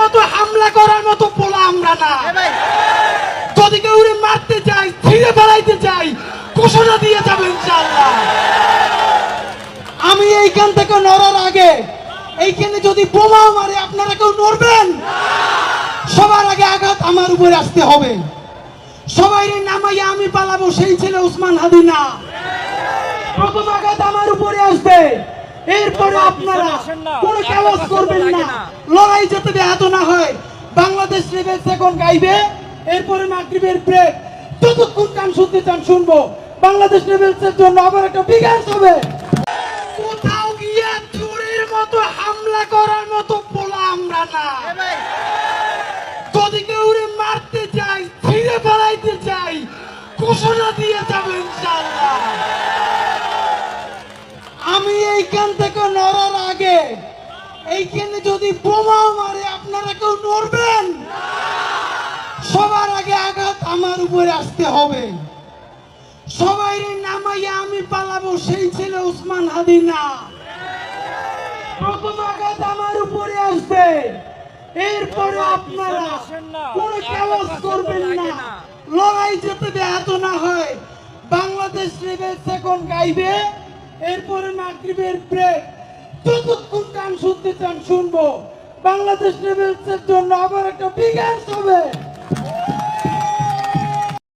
মতো হামলা করার মতো পোলা আমরা না। যদি কেউ মারতে চাই ছিঁড়ে ফেলাইতে চাই ঘোষণা দিয়ে যাবে ইনশাআল্লাহ। আমি এইখান থেকে নড়ার আগে এইখানে যদি বোমাও মারে আপনারা কেউ নড়বেন? সবার আগে আঘাত আমার উপরে আসতে হবে। সবাই নামাইয়া আমি পালাবো সেই ছেলে উসমান হাদিনা প্রথম আঘাত আমার উপরে আসবে। এরপরে আপনারা কোনো কেওয়াজ করবেন না। লড়াই যাতে ব্যাহত না হয় বাংলাদেশ লেভেল সেকন্ড গাইবে এরপরে মাগরিবের ব্রেক যতক্ষণ গান শুনতে চান শুনব। বাংলাদেশ লেভেলসের জন্য আবার একটা বিকাশ হবে। কোথাও গিয়ে চোরের মতো হামলা করার মতো পোলা আমরা না। যদি কেউ মারতে চাই ছিঁড়ে ফেলাইতে চাই ঘোষণা দিয়ে যাবে ইনশাআল্লাহ। আমি এইখান থেকে নড়ার আগে এইখানে যদি বোমাও মারে আপনারা কেউ নড়বেন? সবার আগে আঘাত আমার উপরে আসতে হবে। সবাই নামাইয়া আমি পালাবো সেই ছেলে উসমান হাদি না। প্রথম আঘাত আমার উপরে আসবে। এরপরে আপনারা কোনো কেওয়াজ করবেন না। লড়াই যাতে ব্যাহত না হয়। বাংলাদেশ লেভেল সেকন্ড গাইবে। এরপরে মাগরিবের ব্রেক যতক্ষণ গান শুনতে চান, শুনব। বাংলাদেশ লেভেলসের জন্য আবার একটা বিকাশ হবে।